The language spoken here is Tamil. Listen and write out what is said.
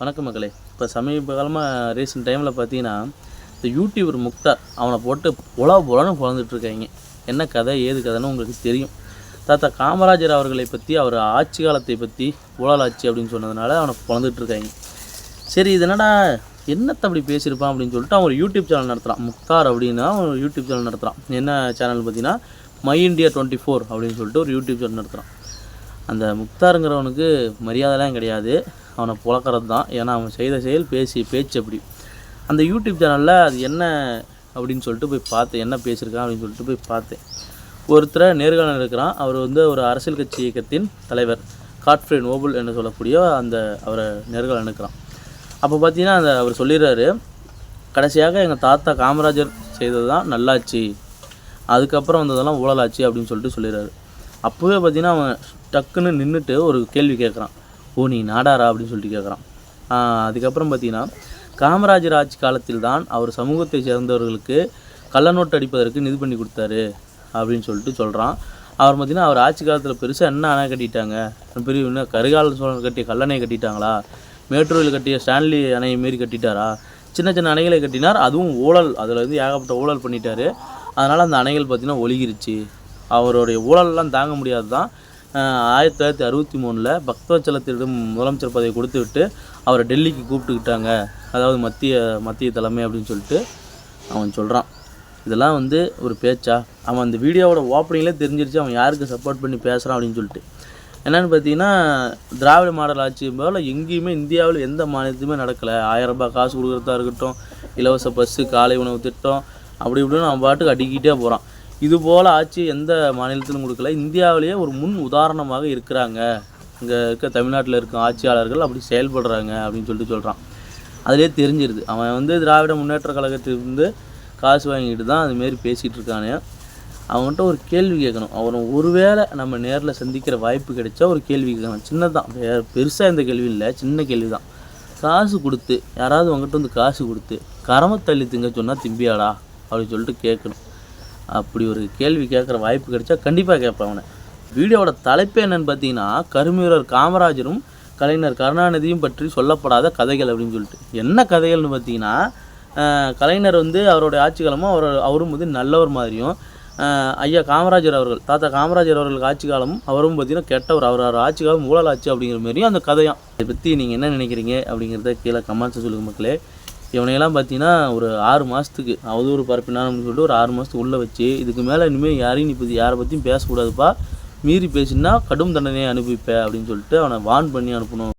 வணக்கம் மக்களே. இப்போ சமீப காலமாக ரீசெண்ட் டைமில் பார்த்தீங்கன்னா இந்த யூடியூபர் முக்தார் அவனை போட்டு புலா புலன்னு பிறந்துட்டுருக்காங்க என்ன கதை ஏது கதைன்னு உங்களுக்கு தெரியும். தாத்தா காமராஜர் அவர்களை பற்றி அவர் ஆட்சி காலத்தை பற்றி புலால் ஆட்சி அப்படின்னு சொன்னதுனால அவனை பிறந்துட்டு இருக்காங்க. சரி இது என்னடா என்னத்தை அப்படி பேசியிருப்பான் அப்படின்னு சொல்லிட்டு அவன் ஒரு யூடியூப் சேனல் நடத்துகிறான் முக்தார் அப்படின்னா அவன் யூடியூப் சேனல் நடத்துகிறான் என்ன சேனல் பார்த்தீங்கன்னா மை இண்டியா டுவெண்ட்டி ஃபோர் அப்படின்னு சொல்லிட்டு ஒரு யூடியூப் சேனல் நடத்துகிறான் அந்த முக்தாருங்கிறவனுக்கு மரியாதைலாம் கிடையாது. அவனை புழக்கிறது தான். ஏன்னா அவன் செய்த செயல் பேசி பேச்சு அப்படி. அந்த யூடியூப் சேனலில் அது என்ன அப்படின்னு சொல்லிட்டு போய் பார்த்தேன். என்ன பேசியிருக்கான் அப்படின்னு சொல்லிட்டு போய் பார்த்தேன். ஒருத்தரை நேர்காணல் இருக்கிறான் அவர் வந்து ஒரு அரசியல் கட்சி இயக்கத்தின் தலைவர் காட்ஃப்ரே நோபல் என்று சொல்லக்கூடிய அந்த அவரை நேர்காணல் இருக்கிறான் அப்போ பார்த்தீங்கன்னா அந்த அவர் சொல்லிடுறாரு கடைசியாக எங்கள் தாத்தா காமராஜர் செய்தது தான் நல்லாச்சு. அதுக்கப்புறம் வந்ததெல்லாம் ஊழலாச்சு அப்படின்னு சொல்லிட்டு சொல்லிடுறாரு. அப்போவே பார்த்தீங்கன்னா அவன் டக்குன்னு நின்றுட்டு ஒரு கேள்வி கேட்குறான். ஓ நீ நாடாரா அப்படின்னு சொல்லிட்டு கேட்குறான் அதுக்கப்புறம் பார்த்தீங்கன்னா காமராஜர் ஆட்சி காலத்தில் தான் அவர் சமூகத்தை சேர்ந்தவர்களுக்கு கள்ளநோட்டு அடிப்பதற்கு நிதி பண்ணி கொடுத்தாரு அப்படின்னு சொல்லிட்டு சொல்கிறான் அவர் பார்த்தீங்கன்னா அவர் ஆட்சி காலத்தில் பெருசாக என்ன அணை கட்டிட்டாங்க? பெரிய இன்னும் கரிகால சோழன் கட்டிய கல்லணை கட்டிட்டாங்களா? மேட்டூரில் கட்டிய ஸ்டான்லி அணையை மாரி கட்டிட்டாரா? சின்ன சின்ன அணைகளை கட்டினார். அதுவும் ஊழல் அதில் வந்து ஏகப்பட்ட ஊழல் பண்ணிட்டாரு. அதனால் அந்த அணைகள் பார்த்திங்கன்னா ஒழுகிருச்சு. அவருடைய ஊழல்லாம் தாங்க முடியாது தான் ஆயிரத்தி தொள்ளாயிரத்தி அறுபத்தி மூணில் பக்தவச்சலத்திடம் முதலமைச்சர் பதவி கொடுத்து விட்டு அவரை டெல்லிக்கு கூப்பிட்டுக்கிட்டாங்க. அதாவது மத்திய மத்திய தலைமை அப்படின்னு சொல்லிட்டு அவன் சொல்கிறான் இதெல்லாம் வந்து ஒரு பேச்சா? அவன் அந்த வீடியோவோட ஓப்பனிங்லேயே தெரிஞ்சிருச்சு அவன் யாருக்கு சப்போர்ட் பண்ணி பேசுகிறான் அப்படின்னு சொல்லிட்டு. என்னென்னு பார்த்தீங்கன்னா திராவிட மாடல் ஆட்சி போல் எங்கேயுமே இந்தியாவில் எந்த மாநிலத்துலையுமே நடக்கலை. ஆயிரம் ரூபாய் காசு கொடுக்குறதா இருக்கட்டும் இலவச பஸ்ஸு காலை உணவு திட்டம் அப்படி இப்படின்னு அவன் பாட்டுக்கு அடிக்கிட்டே போகிறான் இது போல் ஆட்சி எந்த மாநிலத்திலும் கொடுக்கல. இந்தியாவிலேயே ஒரு முன் உதாரணமாக இருக்கிறாங்க. இங்கே இருக்க தமிழ்நாட்டில் இருக்க ஆட்சியாளர்கள் அப்படி செயல்படுறாங்க அப்படின்னு சொல்லிட்டு சொல்கிறான் அதிலே தெரிஞ்சிருது. அவன் வந்து திராவிட முன்னேற்ற கழகத்திலிருந்து காசு வாங்கிட்டு தான் அதுமாரி பேசிகிட்டு இருக்கானே. அவன்கிட்ட ஒரு கேள்வி கேட்கணும். அவனை ஒருவேளை நம்ம நேரில் சந்திக்கிற வாய்ப்பு கிடைச்சா ஒரு கேள்வி கேட்கணும். சின்னதான். வே பெருசாக இந்த கேள்வி இல்லை. சின்ன கேள்வி தான் காசு கொடுத்து யாராவது உங்கள்கிட்ட வந்து காசு கொடுத்து கரம தள்ளி திங்க சொன்னால் திம்பியாடா? அப்படின்னு சொல்லிட்டு கேட்கணும். அப்படி ஒரு கேள்வி கேட்குற வாய்ப்பு கிடைச்சா கண்டிப்பாக கேட்பேன் அவனை. வீடியோவோட தலைப்பு என்னன்னு பார்த்தீங்கன்னா கருமீரர் காமராஜரும் கலைஞர் கருணாநிதியும் பற்றி சொல்லப்படாத கதைகள் அப்படின்னு சொல்லிட்டு. என்ன கதைகள்னு பார்த்தீங்கன்னா கலைஞர் வந்து அவருடைய ஆட்சி காலமும் அவர் அவரும் வந்து நல்லவர் மாதிரியும் ஐயா காமராஜர் அவர்கள் தாத்தா காமராஜர் அவர்களுக்கு ஆட்சி காலமும் அவரும் பார்த்தீங்கன்னா கெட்டவர். அவர் அவர் ஆட்சி காலம் ஊழல் ஆட்சி அப்படிங்கிற மாதிரியும் அந்த கதையாம். இதை பற்றி நீங்கள் என்ன நினைக்கிறீங்க அப்படிங்கிறத கீழே கமெண்ட்ஸை சொல்லுங்கள் மக்களே. இவனையெல்லாம் பார்த்தீங்கன்னா ஒரு ஆறு மாதத்துக்கு அவதூறு பரப்பினான்னு சொல்லிட்டு ஒரு ஆறு மாதத்துக்கு உள்ளே வச்சு இதுக்கு மேலே இனிமேல் யாரையும் நீ பற்றி யாரை பற்றியும் பேசக்கூடாதுப்பா. மீறி பேசினா கடும் தண்டனையை அனுபவிப்ப அப்படின்னு சொல்லிட்டு அவனை வான் பண்ணி அனுப்பணும்.